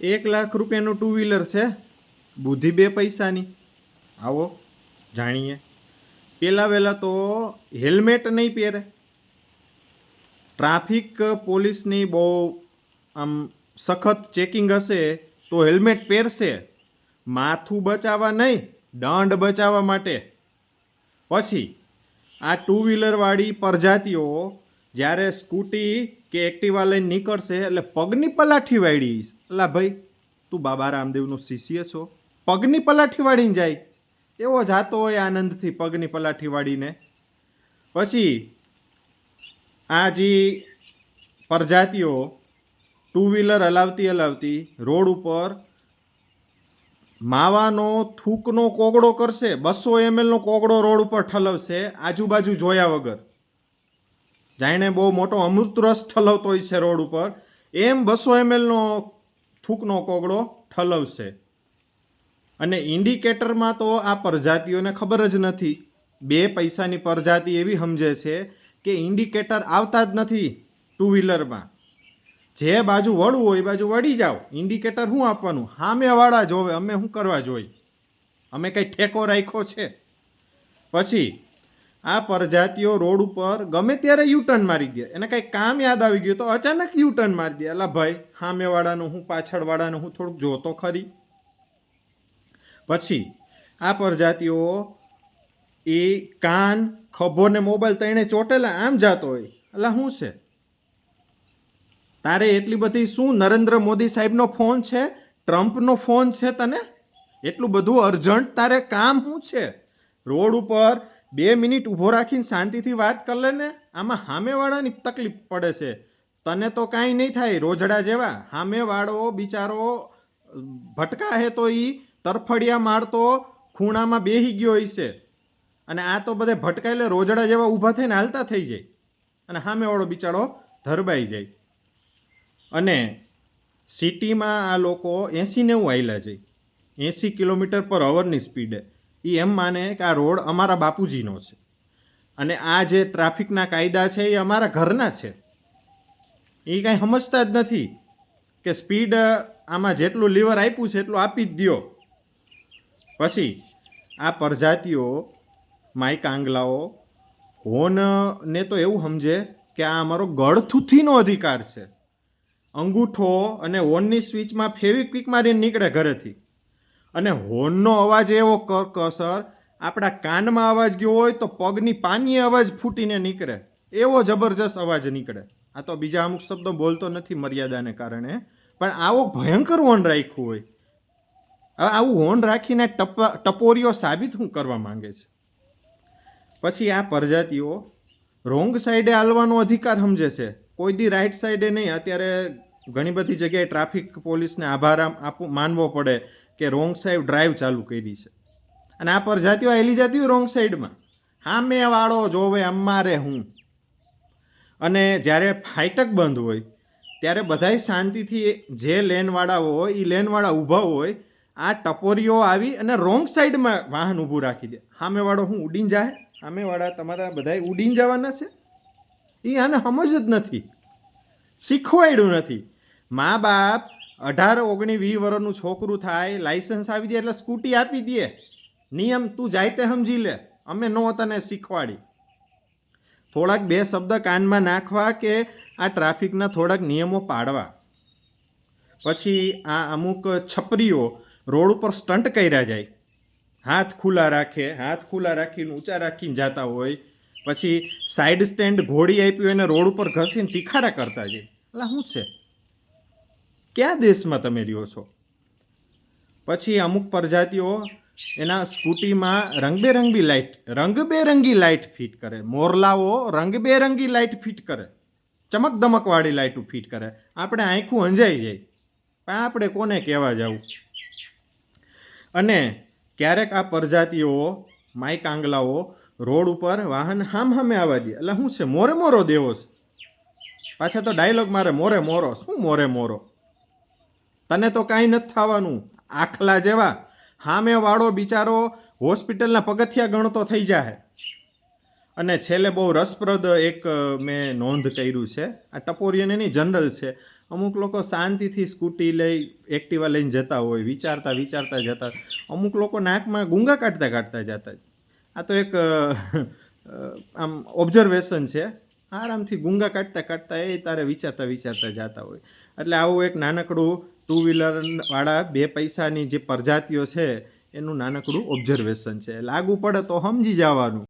એક લાખ રૂપિયાનું two wheeler છે. બુદ્ધિ બે પૈસાની. આવો, જાણીએ. પહેલાં વહેલાં તો હેલ્મેટ નહીં પહેરે. ટ્રાફિક પોલીસની બહુ આમ સખત ચેકિંગ હશે તો હેલ્મેટ પહેરશે. માથું બચાવવા નહીં, દંડ બચાવવા માટે. પછી આ ટુ વ્હીલરવાળી પ્રજાતિઓ જ્યારે સ્કૂટી કે એક્ટિવા લઈને નીકળશે એટલે પગની પલાઠી વાળી અલા ભાઈ, તું બાબા રામદેવનો શિષ્ય છો. પગની પલાઠી વાળીને જાય. એવો જાતો હોય આનંદથી પગની પલાઠી વાળીને. પછી આ જે પ્રજાતિઓ ટુ વ્હીલર હલાવતી હલાવતી રોડ ઉપર માવાનો થૂકનો કોગડો કરશે બસો એમએલનો કોગડો રોડ ઉપર ઠલવશે, આજુબાજુ જોયા વગર. જાણે બહુ મોટો અમૃત રસ ઠલવતો હોય છે રોડ ઉપર. એમ બસો એમએલનો થૂકનો કોગળો ઠલવશે. અને ઇન્ડિકેટરમાં તો આ પ્રજાતિઓને ખબર જ નથી. બે પૈસાની પ્રજાતિ એવી સમજે છે કે ઇન્ડિકેટર આવતા જ નથી ટુ વ્હીલરમાં જે બાજુ વળવું હોય એ બાજુ વળી જાઓ. ઇન્ડિકેટર શું આપવાનું? સામેવાળા જોવે અમે શું કરવા જોઈ? અમે કંઈ ઠેકો રાખ્યો છે? પછી આ પ્રજાતિઓ રોડ ઉપર ગમે ત્યારે યુટર્ન મારી દે એને કાંઈ કામ યાદ આવી ગયું તો અચાનક યુટર્ન મારી દે. અલા ભાઈ, સામેવાળાનું હું, પાછળવાળાનું હું થોડુંક જોતો ખરી. પછી આ પ્રજાતિઓ એ કાન, ખભો ને મોબાઈલ તણે ચોટેલા આમ જાતો હોય. અલા શું છે? તારે એટલી બધી શું નરેન્દ્ર મોદી સાહેબનો ફોન છે? ટ્રમ્પનો ફોન છે તને? એટલું બધું અર્જન્ટ તારે કામ શું છે? રોડ ઉપર બે મિનિટ ઊભો રાખીને શાંતિથી વાત કર લે ને. આમાં સામેવાળાની તકલીફ પડે છે. તને તો કાંઈ નહીં થાય, રોજડા જેવા. સામેવાળો બિચારો ભટકા હે તો એ તરફડિયા મારતો, ખૂણામાં બેહી ગયો હશે અને આ તો બધે ભટકાયેલે રોજડા જેવા ઊભા થઈને હાલતા થઈ જાય. અને સામેવાળો બિચારો ધરબાઈ જાય. અને સિટીમાં આ લોકો એંસી નેવું આવેલા જાય એંસી કિલોમીટર પર અવરની સ્પીડે. એ એમ માને કે આ રોડ અમારા બાપુજીનો છે. અને આ જે ટ્રાફિકના કાયદા છે એ અમારા ઘરના છે. એ કાંઈ સમજતા જ નથી કે સ્પીડ આમાં જેટલું લીવર આપ્યું છે એટલું આપી જ દ્યો. પછી આ પ્રજાતિઓ માઇક આંગલાઓ, હોનને તો એવું સમજે કે આ અમારો ગળથુથીનો અધિકાર છે. અંગૂઠો અને હોનની સ્વિચમાં ફેવિક્વિક મારીને નીકળે ઘરેથી. અને હોર્નનો અવાજ એવો કરકસર આપણા કાનમાં અવાજ ગયો હોય તો પગની પાનીએ અવાજ ફૂટીને નીકળે. એવો જબરજસ્ત અવાજ નીકળે. આ તો બીજા અમુક શબ્દો બોલતો નથી મર્યાદાને કારણે, પણ આવો ભયંકર હોર્ન રાખ્યું હોય. હવે આવું હોર્ન રાખીને ટપ ટપોરીઓ સાબિત શું કરવા માંગે છે? પછી આ પ્રજાતિઓ રોંગ સાઈડે હાલવાનો અધિકાર સમજે છે. કોઈ દી રાઈટ સાઈડે નહીં, અત્યારે ઘણી બધી જગ્યાએ ટ્રાફિક પોલીસને આભાર આપવું માનવો પડે. કે રોંગ સાઈડ ડ્રાઈવ ચાલુ કરી છે. અને આ પ્રજાતિઓ હેલી જતી હોય રોંગ સાઈડમાં સામે વાળો જોવે અમારે હું. અને જ્યારે ફાઇટક બંધ હોય, ત્યારે બધાય શાંતિથી જે લેનવાળા હોય એ લેનવાળા ઊભા હોય, આ ટપોરીઓ આવી અને રોંગ સાઈડમાં વાહન ઊભું રાખી દે. સામેવાળો હું ઉડીને જાય? સામેવાળા તમારા બધાય ઉડીને જવાના છે? એ આને સમજ જ નથી. શીખવાડ્યું નથી. મા બાપ અઢાર ઓગણી વીસ વર્ષનું છોકરું થાય, લાયસન્સ આવી જાય એટલે સ્કૂટી આપી દે. નિયમ, તું જાય તે સમજી લે, અમે નો તને શીખવાડી. થોડાક બે શબ્દ કાનમાં નાખવા કે આ ટ્રાફિકના થોડાક નિયમો પાડવા. પછી આ અમુક છપરીઓ રોડ ઉપર સ્ટન્ટ કર્યા જાય. હાથ ખુલ્લા રાખે, હાથ ખુલ્લા રાખીને ઊંચા રાખીને જતા હોય. પછી સાઈડ સ્ટેન્ડ ઘોડી આપી હોય એને રોડ ઉપર ઘસીને તીખારા કરતા જાય. એટલે શું છે? કયા દેશમાં તમે રહ્યો છો? પછી અમુક પ્રજાતિઓ એના સ્કૂટીમાં રંગબેરંગી લાઇટ રંગબેરંગી લાઇટ ફિટ કરે. મોરલાઓ રંગબેરંગી લાઇટ ફિટ કરે. ચમક દમકવાળી લાઇટો ફિટ કરે. આપણે આંખું અંજાઈ જાય. પણ આપણે કોને કહેવા જવું અને ક્યારેક આ પ્રજાતિઓ, માઇક આંગલાઓ રોડ ઉપર વાહન હામ હામે આવવા દે. એટલે શું છે મોરે મોરો દેવો છે. પાછા તો ડાયલોગ મારે મોરે મોરો. શું મોરે મોરો? તને તો કાંઈ નથી થવાનું. આખલા જેવા. હામે વાળો બિચારો હોસ્પિટલના પગથિયા ગણતો થઈ જાય અને છેલ્લે બહુ રસપ્રદ એક મેં નોંધ કર્યું છે. આ ટપોરિયન એની જનરલ છે. અમુક લોકો શાંતિથી સ્કૂટી લઈ એક્ટિવા લઈને જતા હોય, વિચારતા વિચારતા જતા. અમુક લોકો નાકમાં ગુંગા કાઢતા કાઢતા જતા. આ તો એક આમ ઓબ્ઝર્વેશન છે. આરામથી ગુંગા કાઢતા કાઢતા એ તારે વિચારતા વિચારતા જતા હોય. એટલે આવું એક નાનકડું ટુ વ્હીલરવાળા બે પૈસાની જે પ્રજાતિઓ છે, એનું નાનકડું ઓબ્ઝર્વેશન છે. લાગુ પડે તો સમજી જવાનું.